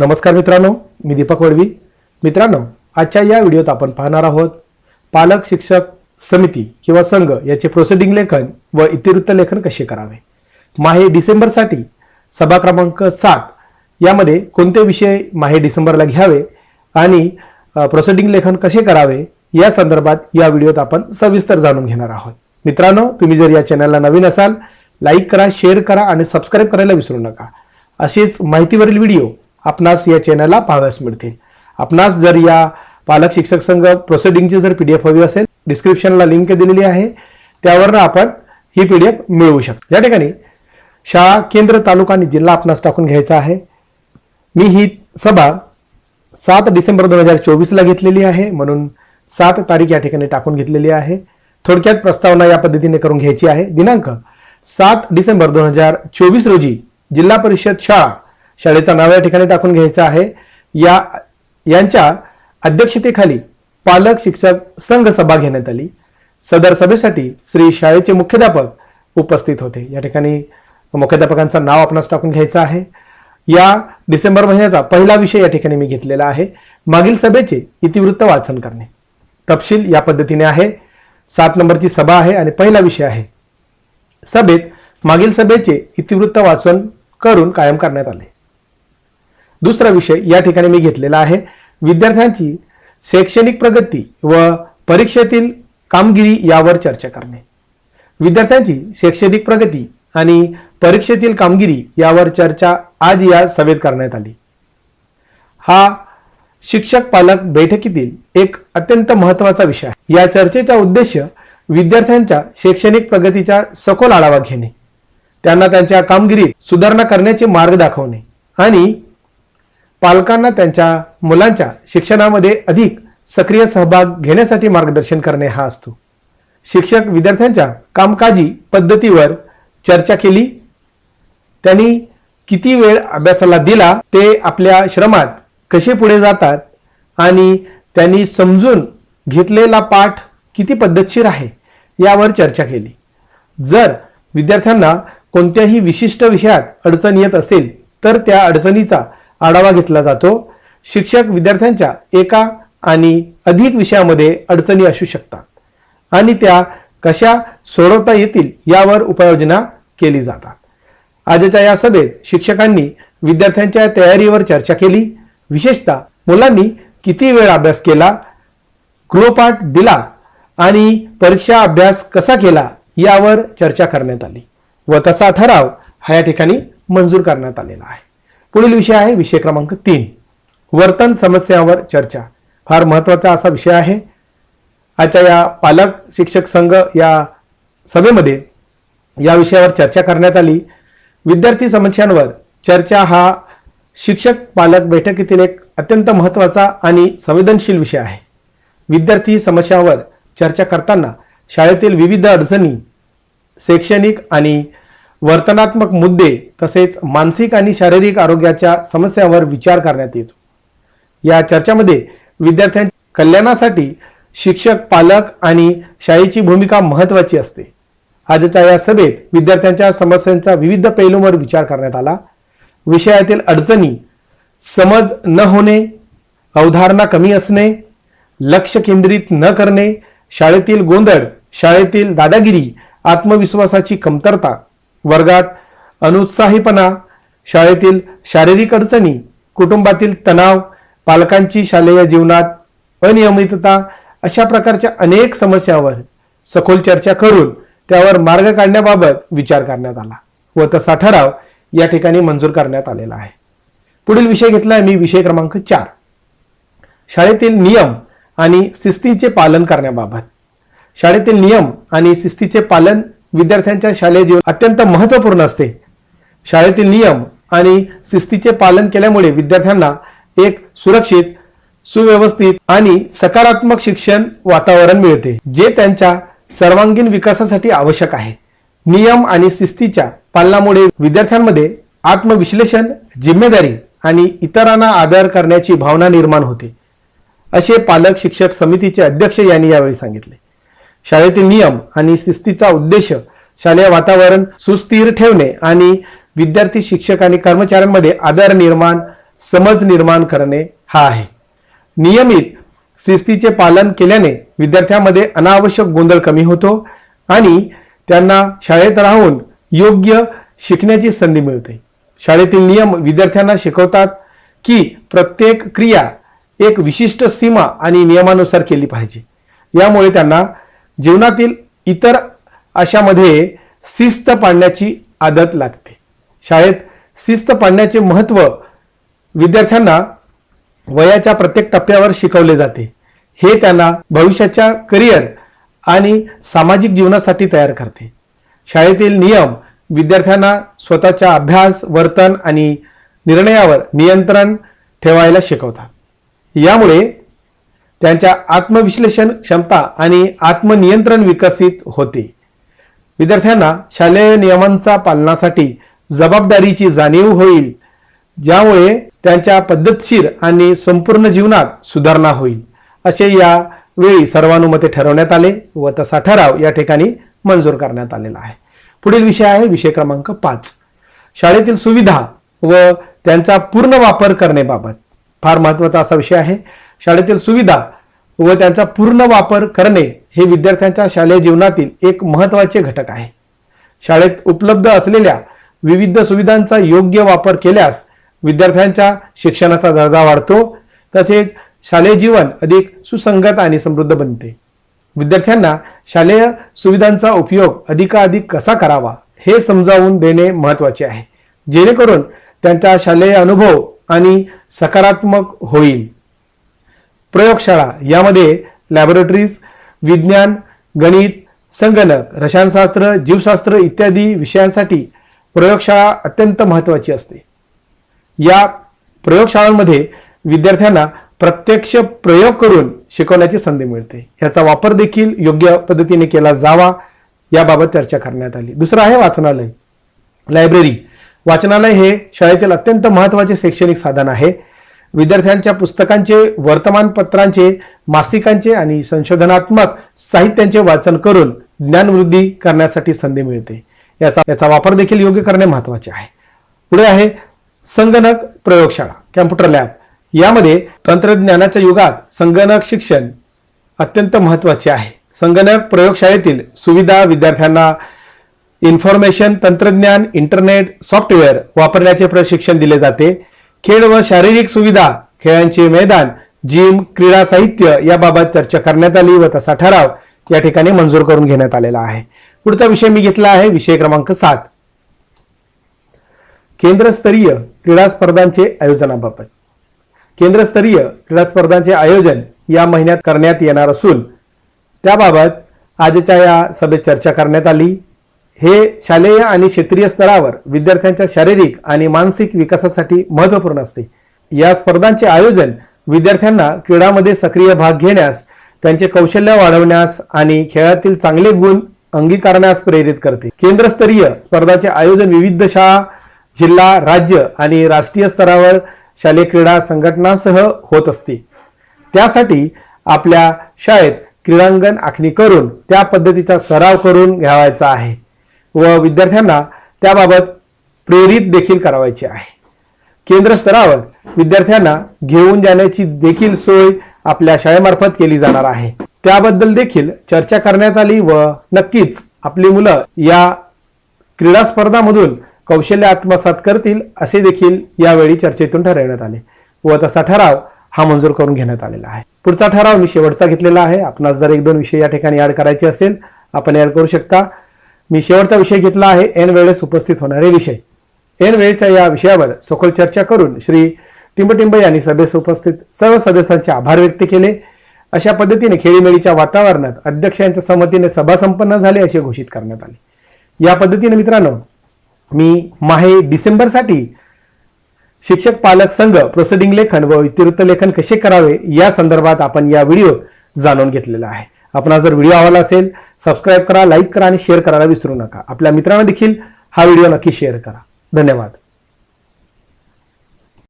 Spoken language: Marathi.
नमस्कार मित्रांनो मी दीपक वडवी. मित्रांनो आजच्या या व्हिडिओत आपण पाहणार आहोत पालक शिक्षक समिती किंवा संघ याचे प्रोसिडिंग लेखन व इतिवृत्त लेखन कसे करावे? माहे डिसेंबरसाठी सभा क्रमांक सात यामध्ये कोणते विषय माहे डिसेंबरला घ्यावे आणि प्रोसिडिंग लेखन कसे करावे या संदर्भात या व्हिडिओत आपण सविस्तर जाणून घेणार आहोत. मित्रांनो तुम्ही जर या चॅनलला नवीन असाल लाईक करा शेअर करा आणि सबस्क्राईब करायला विसरू नका. असेच माहितीवरील व्हिडिओ आपणास या चॅनलला पाहाव्यास मिळतील. आपणास जर या पालक शिक्षक संघ प्रोसिडिंगची जर पीडीएफ हवी असेल डिस्क्रिप्शनला लिंक दिलेली आहे. त्यावर आपण ही पीडीएफ मिळवू शकतो. या ठिकाणी शाळा केंद्र तालुका आणि जिल्हा आपणास टाकून घ्यायचा आहे. मी ही सभा सात डिसेंबर दोन हजार चोवीसला घेतलेली आहे. म्हणून सात तारीख या ठिकाणी टाकून घेतलेली आहे. थोडक्यात प्रस्तावना या पद्धतीने करून घ्यायची आहे. दिनांक सात डिसेंबर दोन हजार चोवीस रोजी जिल्हा परिषद शाळा शाळेचा नाव या ठिकाणी टाकून घ्यायचा आहे. या यांच्या अध्यक्षतेखाली पालक शिक्षक संघ सभा घेण्यात आली. सदर सभेसाठी श्री शाळेचे मुख्याध्यापक उपस्थित होते. या ठिकाणी मुख्याध्यापकांचं नाव आपणास टाकून घ्यायचं आहे. या डिसेंबर महिन्याचा पहिला विषय या ठिकाणी मी घेतलेला आहे. मागील सभेचे इतिवृत्त वाचन करणे. तपशील या पद्धतीने आहे. सात नंबरची सभा आहे आणि पहिला विषय आहे. सभेत मागील सभेचे इतिवृत्त वाचन करून कायम करण्यात आले. दुसरा विषय या ठिकाणी मी घेतलेला आहे. विद्यार्थ्यांची शैक्षणिक प्रगती व परीक्षेतील कामगिरी यावर चर्चा करणे. विद्यार्थ्यांची शैक्षणिक प्रगती आणि परीक्षेतील कामगिरी यावर चर्चा आज या सभेत करण्यात आली. हा शिक्षक पालक बैठकीतील एक अत्यंत महत्त्वाचा विषय आहे. या चर्चेचा उद्देश विद्यार्थ्यांच्या शैक्षणिक प्रगतीचा सखोल आढावा घेणे. त्यांना त्यांच्या कामगिरीत सुधारणा करण्याचे मार्ग दाखवणे आणि पालकांना त्यांच्या मुलांच्या शिक्षणामध्ये अधिक सक्रिय सहभाग घेण्यासाठी मार्गदर्शन करणे हा असतो. शिक्षक विद्यार्थ्यांच्या कामकाजी पद्धतीवर चर्चा केली. त्यांनी किती वेळ अभ्यासाला दिला ते आपल्या श्रमात कसे पुढे जातात आणि त्यांनी समजून घेतलेला पाठ किती पद्धतशीर आहे यावर चर्चा केली. जर विद्यार्थ्यांना कोणत्याही विशिष्ट विषयात अडचण येत असेल तर त्या अडचणीचा आढावा घेतला जातो. शिक्षक विद्यार्थ्यांच्या एका आणि अधिक विषयामध्ये अडचणी असू शकतात आणि त्या कशा सोडवता येतील यावर उपाययोजना केली जातात. आजच्या या सभेत शिक्षकांनी विद्यार्थ्यांच्या तयारीवर चर्चा केली. विशेषतः मुलांनी किती वेळ अभ्यास केला गृहपाठ दिला आणि परीक्षा अभ्यास कसा केला यावर चर्चा करण्यात आली व तसा ठराव हा या ठिकाणी मंजूर करण्यात आलेला आहे. पुढील विषय आहे विषय क्रमांक तीन. वर्तन समस्यांवर चर्चा. फार महत्त्वाचा असा विषय आहे. आजच्या या पालक शिक्षक संघ या सभेमध्ये या विषयावर चर्चा करण्यात आली. विद्यार्थी समस्यांवर चर्चा हा शिक्षक पालक बैठकीतील एक अत्यंत महत्त्वाचा आणि संवेदनशील विषय आहे. विद्यार्थी समस्यांवर चर्चा करताना शाळेतील विविध अडचणी शैक्षणिक आणि वर्तनात्मक मुद्दे तसेच मानसिक आणि शारीरिक आरोग्याच्या समस्यांवर विचार करण्यात येतो. या चर्चामध्ये विद्यार्थ्यांच्या कल्याणासाठी शिक्षक पालक आणि शाळेची भूमिका महत्त्वाची असते. आजच्या या सभेत विद्यार्थ्यांच्या समस्यांचा विविध पैलूंवर विचार करण्यात आला. विषयातील अडचणी समज न होणे अवधारणा कमी असणे लक्ष केंद्रित न करणे शाळेतील गोंधळ शाळेतील दादागिरी आत्मविश्वासाची कमतरता वर्गात अनुत्साहीपणा शाळेतील शारीरिक अडचणी कुटुंबातील तणाव पालकांची शालेय जीवनात अनियमितता अशा प्रकारच्या अनेक समस्यावर सखोल चर्चा करून त्यावर मार्ग काढण्याबाबत विचार करण्यात आला व तसा ठराव या ठिकाणी मंजूर करण्यात आलेला आहे. पुढील विषय घेतलाय मी विषय क्रमांक चार. शाळेतील नियम आणि शिस्तीचे पालन करण्याबाबत. शाळेतील नियम आणि शिस्तीचे पालन विद्यार्थ्यांच्या शालेय जीवन अत्यंत महत्त्वपूर्ण असते. शाळेतील नियम आणि शिस्तीचे पालन केल्यामुळे विद्यार्थ्यांना एक सुरक्षित सुव्यवस्थित आणि सकारात्मक शिक्षण वातावरण मिळते जे त्यांच्या सर्वांगीण विकासासाठी आवश्यक आहे. नियम आणि शिस्तीच्या पालनामुळे विद्यार्थ्यांमध्ये आत्मविश्लेषण जिम्मेदारी आणि इतरांना आदर करण्याची भावना निर्माण होते. असे पालक शिक्षक समितीचे अध्यक्ष यांनी यावेळी सांगितले. शाळेतील नियम आणि शिस्तीचा उद्देश शालेय वातावरण सुस्थिर ठेवणे आणि विद्यार्थी शिक्षक आणि कर्मचाऱ्यांमध्ये आदर निर्माण समज निर्माण करणे हा आहे. नियमित शिस्तीचे पालन केल्याने विद्यार्थ्यांमध्ये अनावश्यक गोंधळ कमी होतो आणि त्यांना शाळेत राहून योग्य शिकण्याची संधी मिळते. शाळेतील नियम विद्यार्थ्यांना शिकवतात की प्रत्येक क्रिया एक विशिष्ट सीमा आणि नियमानुसार केली पाहिजे. यामुळे त्यांना जीवनातील इतर अशामध्ये शिस्त पाळण्याची आदत लागते. शाळेत शिस्त पाळण्याचे महत्त्व विद्यार्थ्यांना वयाच्या प्रत्येक टप्प्यावर शिकवले जाते. हे त्यांना भविष्याच्या करिअर आणि सामाजिक जीवनासाठी तयार करते. शाळेतील नियम विद्यार्थ्यांना स्वतःच्या अभ्यास वर्तन आणि निर्णयावर नियंत्रण ठेवायला शिकवतात. यामुळे त्यांच्या आत्मविश्लेषण क्षमता आणि आत्मनियंत्रण विकसित होते. विद्यार्थ्यांना शालेय नियमांचा पालनासाठी जबाबदारीची जाणीव होईल ज्यामुळे त्यांच्या पद्धतशीर आणि संपूर्ण जीवनात सुधारणा होईल असे या वेळी सर्वानुमते ठरवण्यात आले व तसा ठराव या ठिकाणी मंजूर करण्यात आलेला आहे. पुढील विषय आहे विषय क्रमांक पाच. शाळेतील सुविधा व त्यांचा पूर्ण वापर करण्याबाबत. फार महत्त्वाचा असा विषय आहे. शाळेतील सुविधा व त्यांचा पूर्ण वापर करणे हे विद्यार्थ्यांच्या शालेय जीवनातील एक महत्त्वाचे घटक आहे. शाळेत उपलब्ध असलेल्या विविध सुविधांचा योग्य वापर केल्यास विद्यार्थ्यांच्या शिक्षणाचा दर्जा वाढतो तसेच शालेय जीवन अधिक सुसंगत आणि समृद्ध बनते. विद्यार्थ्यांना शालेय सुविधांचा उपयोग अधिकाधिक कसा करावा हे समजावून देणे महत्त्वाचे आहे. जेणेकरून त्यांचा शालेय अनुभव आणि सकारात्मक होईल. प्रयोगशाळा यामध्ये लॅबोरेटरीज विज्ञान गणित संगणक रसायनशास्त्र जीवशास्त्र इत्यादी विषयांसाठी प्रयोगशाळा अत्यंत महत्त्वाची असते. या प्रयोगशाळांमध्ये विद्यार्थ्यांना प्रत्यक्ष प्रयोग करून शिकवण्याची संधी मिळते. याचा वापर देखील योग्य पद्धतीने केला जावा याबाबत चर्चा करण्यात आली. दुसरं आहे वाचनालय. लायब्ररी. वाचनालय हे शाळेतील अत्यंत महत्त्वाचे शैक्षणिक साधन आहे. विद्यार्थ्यांच्या पुस्तकांचे वर्तमानपत्रांचे मासिकांचे आणि संशोधनात्मक साहित्यांचे वाचन करून ज्ञानवृद्धी करण्यासाठी संधी मिळते. याचा याचा वापर देखील योग्य करणे महत्त्वाचे आहे. पुढे आहे संगणक प्रयोगशाळा कॅम्प्युटर लॅब. यामध्ये तंत्रज्ञानाच्या युगात संगणक शिक्षण अत्यंत महत्त्वाचे आहे. संगणक प्रयोगशाळेतील सुविधा विद्यार्थ्यांना इन्फॉर्मेशन तंत्रज्ञान इंटरनेट सॉफ्टवेअर वापरण्याचे प्रशिक्षण दिले जाते. खेळ व शारीरिक सुविधा खेळांचे मैदान जिम क्रीडा साहित्य याबाबत चर्चा करण्यात आली व तसा ठराव या ठिकाणी मंजूर करून घेण्यात आलेला आहे. पुढचा विषय मी घेतला आहे विषय क्रमांक सात. केंद्रस्तरीय क्रीडा स्पर्धांचे आयोजनाबाबत. केंद्रस्तरीय क्रीडा स्पर्धांचे आयोजन या महिन्यात करण्यात येणार असून त्याबाबत आजच्या या सभेत चर्चा करण्यात आली. हे शालेय आणि क्षेत्रीय स्तरावर विद्यार्थ्यांच्या शारीरिक आणि मानसिक विकासासाठी महत्त्वपूर्ण असते. या स्पर्धांचे आयोजन विद्यार्थ्यांना क्रीडामध्ये सक्रिय भाग घेण्यास त्यांचे कौशल्य वाढवण्यास आणि खेळातील चांगले गुण अंगीकारण्यास प्रेरित करते. केंद्रस्तरीय स्पर्धाचे आयोजन विविध शाळा जिल्हा राज्य आणि राष्ट्रीय स्तरावर शालेय क्रीडा संघटनांसह होत असते. त्यासाठी आपल्या शाळेत क्रीडांगण आखणी करून त्या पद्धतीचा सराव करून घ्यावायचा आहे. व विद्यार्थ्यांना त्याबाबत प्रेरित देखील करावायचे आहे. केंद्र स्तरावर विद्यार्थ्यांना घेऊन जाण्याची देखील सोय आपल्या शाळेमार्फत केली जाणार आहे. त्याबद्दल देखील चर्चा करण्यात आली व नक्कीच आपली मुलं या क्रीडा स्पर्धामधून कौशल्य आत्मसात करतील असे देखील यावेळी चर्चेतून ठरवण्यात आले व तसा ठराव हा मंजूर करून घेण्यात आलेला आहे. पुढचा ठराव मी शेवटचा घेतलेला आहे. आपणास जर एक दोन विषय या ठिकाणी ऍड करायचे असेल आपण ऍड करू शकता. मी शेवटचा विषय घेतला आहे. एन वेळेस उपस्थित होणारे विषय. एन वेळेच्या या विषयावर सखोल चर्चा करून श्री टिंबटिंब यांनी सभेस उपस्थित सर्व सदस्यांचे आभार व्यक्त केले. अशा पद्धतीने खेळीमेळीच्या वातावरणात अध्यक्ष यांच्या संमतीने सभा संपन्न झाली असे घोषित करण्यात आले. या पद्धतीने मित्रांनो मी माहे डिसेंबरसाठी शिक्षक पालक संघ प्रोसिडिंग लेखन व इतिवृत्त लेखन कसे करावे या संदर्भात आपण या व्हिडिओ जाणून घेतलेला आहे. आपणा जर व्हिडिओ आवडला असेल सबस्क्राईब करा लाईक करा आणि शेअर करायला विसरू नका. आपल्या मित्रांना देखील हा व्हिडिओ नक्की शेअर करा. धन्यवाद.